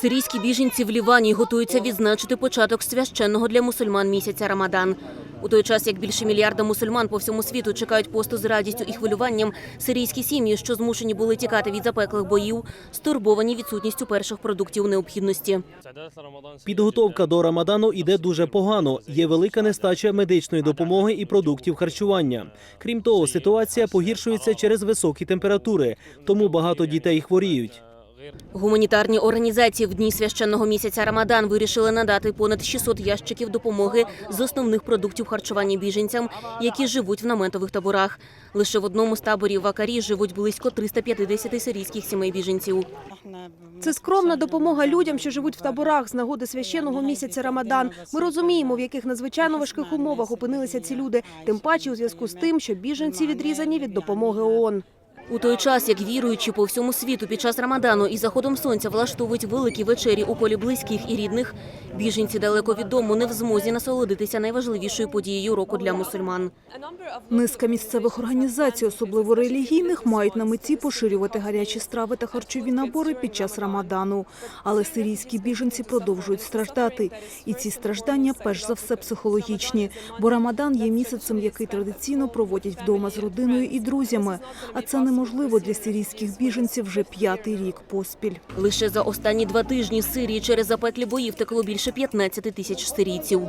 Сирійські біженці в Лівані готуються відзначити початок священного для мусульман місяця Рамадан. У той час, як більше мільярда мусульман по всьому світу чекають посту з радістю і хвилюванням, сирійські сім'ї, що змушені були тікати від запеклих боїв, стурбовані відсутністю перших продуктів необхідності. Підготовка до Рамадану іде дуже погано. Є велика нестача медичної допомоги і продуктів харчування. Крім того, ситуація погіршується через високі температури, тому багато дітей хворіють. Гуманітарні організації в дні священного місяця Рамадан вирішили надати понад 600 ящиків допомоги з основних продуктів харчування біженцям, які живуть в наметових таборах. Лише в одному з таборів в Акарі живуть близько 350 сирійських сімей біженців. Це скромна допомога людям, що живуть в таборах з нагоди священного місяця Рамадан. Ми розуміємо, в яких надзвичайно важких умовах опинилися ці люди, тим паче у зв'язку з тим, що біженці відрізані від допомоги ООН. У той час, як віруючі по всьому світу під час Рамадану і заходом сонця влаштовують великі вечері у колі близьких і рідних, біженці далеко від дому не в змозі насолодитися найважливішою подією року для мусульман. Низка місцевих організацій, особливо релігійних, мають на меті поширювати гарячі страви та харчові набори під час Рамадану. Але сирійські біженці продовжують страждати. І ці страждання перш за все психологічні. Бо Рамадан є місяцем, який традиційно проводять вдома з родиною і друзями. А це неможливо для сирійських біженців вже п'ятий рік поспіль. Лише за останні два тижні Сирії через запеклі бої втекло більше 15 тисяч сирійців.